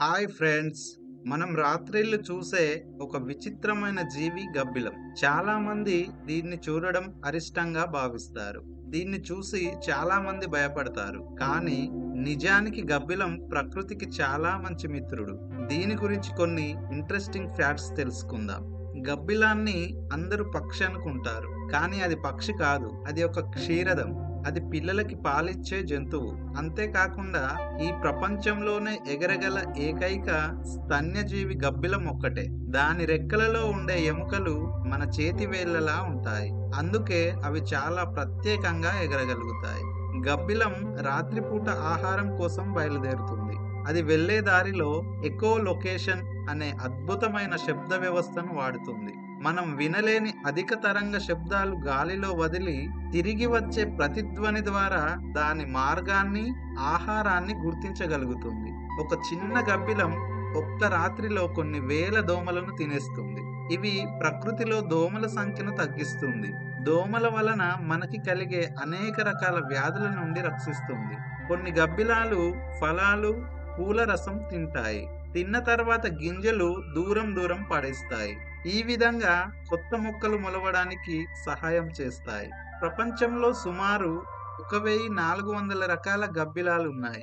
Hi friends మనం రాత్రిళ్ళు చూసే ఒక విచిత్రమైన జీవి గబ్బిలం. చాలా మంది దీన్ని చూడడం అరిష్టంగా భావిస్తారు. దీన్ని చూసి చాలా మంది భయపడతారు. కానీ నిజానికి గబ్బిలం ప్రకృతికి చాలా మంచి మిత్రుడు. దీని గురించి కొన్ని ఇంట్రెస్టింగ్ ఫ్యాక్ట్స్ తెలుసుకుందాం. గబ్బిలాన్ని అందరూ పక్షి అనుకుంటారు. కానీ అది పక్షి కాదు అది ఒక క్షీరదం. అది పిల్లలకి పాలిచ్చే జంతువు. అంతేకాకుండా ఈ ప్రపంచంలోనే ఎగరగల ఏకైక స్తన్యజీవి గబ్బిలం ఒక్కటే. దాని రెక్కలలో ఉండే ఎముకలు మన చేతి వేళ్ళలా ఉంటాయి. అందుకే అవి చాలా ప్రత్యేకంగా ఎగరగలుగుతాయి. గబ్బిలం రాత్రిపూట ఆహారం కోసం బయలుదేరుతుంది. అది వెళ్ళే దారిలో ఎకో లొకేషన్ అనే అద్భుతమైన శబ్ద వ్యవస్థను వాడుతుంది. మనం వినలేని అధిక తరంగ శబ్దాలు గాలిలో వదిలి తిరిగి వచ్చే ప్రతిధ్వని ద్వారా దాని మార్గాన్ని ఆహారాన్ని గుర్తించగలుగుతుంది. ఒక చిన్న గబ్బిలం ఒక్క రాత్రిలో కొన్ని వేల దోమలను తినేస్తుంది. ఇవి ప్రకృతిలో దోమల సంఖ్యను తగ్గిస్తుంది. దోమల వలన మనకి కలిగే అనేక రకాల వ్యాధుల నుండి రక్షిస్తుంది. కొన్ని గబ్బిలాలు ఫలాలు పూల రసం తింటాయి. తిన్న తర్వాత గింజలు దూరం దూరం పడేస్తాయి. ఈ విధంగా కొత్త మొక్కలు మొలవడానికి సహాయం చేస్తాయి. ప్రపంచంలో సుమారు ఒక వెయ్యి నాలుగు వందల రకాల గబ్బిలాలు ఉన్నాయి.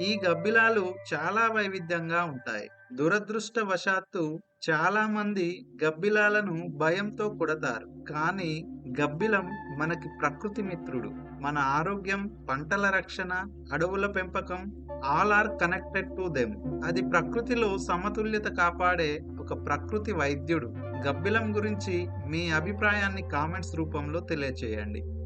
ఈ గబ్బిలాలు చాలా వైవిధ్యంగా ఉంటాయి. దురదృష్టవశాత్తు చాలా మంది గబ్బిలాలను భయంతో కొడతారు. కానీ గబ్బిలం మనకి ప్రకృతి మిత్రుడు. మన ఆరోగ్యం పంటల రక్షణ అడవుల పెంపకం all are connected to them అది ప్రకృతిలో సమతుల్యత కాపాడే ఒక ప్రకృతి వైద్యుడు. గబ్బిలం గురించి మీ అభిప్రాయాన్ని కామెంట్స్ రూపంలో తెలియచేయండి.